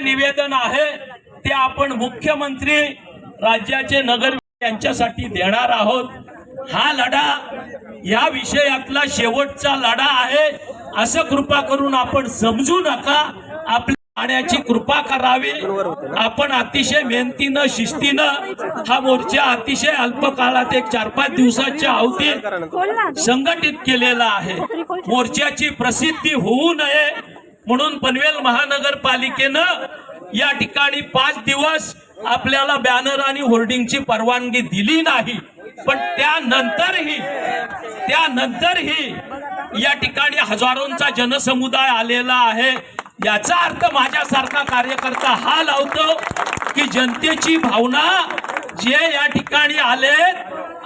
निवेदन आहे ते आपण मुख्यमंत्री राज्याचे नगर यांच्यासाठी देणार आहोत. हा लढा या विषयातला शेवटचा लढा आहे. असं कृपा करून आपण समजू नका. आपल्या पाण्याची कृपा करावी. आपण अतिशय मेहनतीनं शिस्तीनं हा मोर्चा अतिशय अल्प काळात एक चार पाच दिवसाच्या अवधीत संघटित केलेला आहे. मोर्चाची प्रसिद्धी होऊ नये. म्हणून पनवेल महानगरपालिकेनं या ठिकाणी पाच दिवस आपल्याला बॅनर आणि होर्डिंगची परवानगी दिली नाही. पण त्यानंतरही त्यानंतरही या ठिकाणी हजारोंचा जनसमुदाय आलेला आहे. याचा अर्थ माझ्यासारखा कार्यकर्ता हा लावतो की जनतेची भावना जे या ठिकाणी आले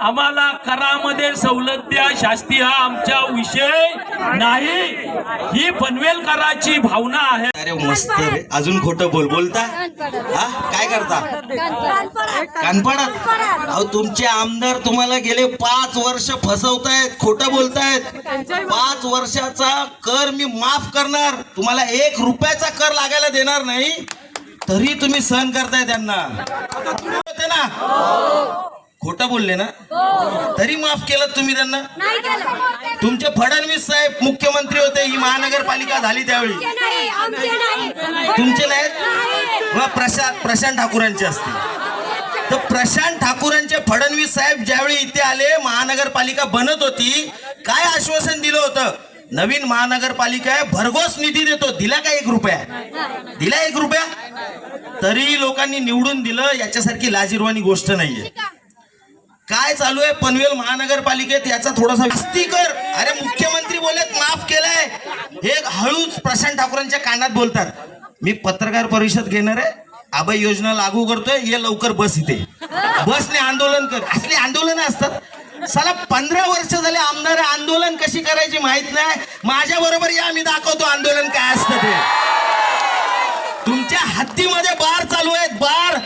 आम्हाला करामध्ये सवलत द्या शास्ती हा आमचा विषय नाही. ही पनवेलकराची भावना आहे. अरे मस्त रे. अजून खोटं बोल बोलता? हा? काय करता? कानपाडात अहो तुमचे आमदार तुम्हाला गेले पाच वर्ष फसवतायत खोटं बोलतायत. पाच वर्षाचा कर मी माफ करणार. तुम्हाला एक रुपयाचा कर लागायला देणार नाही. तरी तुम्ही सहन करताय त्यांना. होते ना? खोटं बोलले ना? तरी माफ केलं तुम्ही त्यांना? तुमचे फडणवीस साहेब मुख्यमंत्री होते ही महानगरपालिका झाली त्यावेळी. तुमचे नाहीत प्रशांत प्रशांत ठाकूरांचे असतील. तर प्रशांत ठाकूरांचे फडणवीस साहेब ज्यावेळी इथे आले महानगरपालिका बनत होती काय आश्वासन दिलं होतं? नवीन महानगरपालिका आहे भरघोस निधी देतो. दिला का एक रुपया? दिला एक रुपया? तरी लोकांनी निवडून दिलं याच्यासारखी लाजिरवाणी गोष्ट नाहीये. काय चालू आहे पनवेल महानगरपालिकेत? याचा थोडासा विस्ती कर. अरे मुख्यमंत्री बोलत माफ केलाय. हे हळूच प्रशांत ठाकूरांच्या कानात बोलतात. मी पत्रकार परिषद घेणार आहे. अभय योजना लागू करतोय. ये लवकर बस इथे. बसने आंदोलन कर. असली आंदोलन असतात. साला पंधरा वर्ष झाले आमदार आंदोलन कशी करायची माहीत नाही. माझ्या बरोबर या मी दाखवतो आंदोलन काय असतं ते. तुमच्या हत्तीमध्ये बार चालू आहेत बार.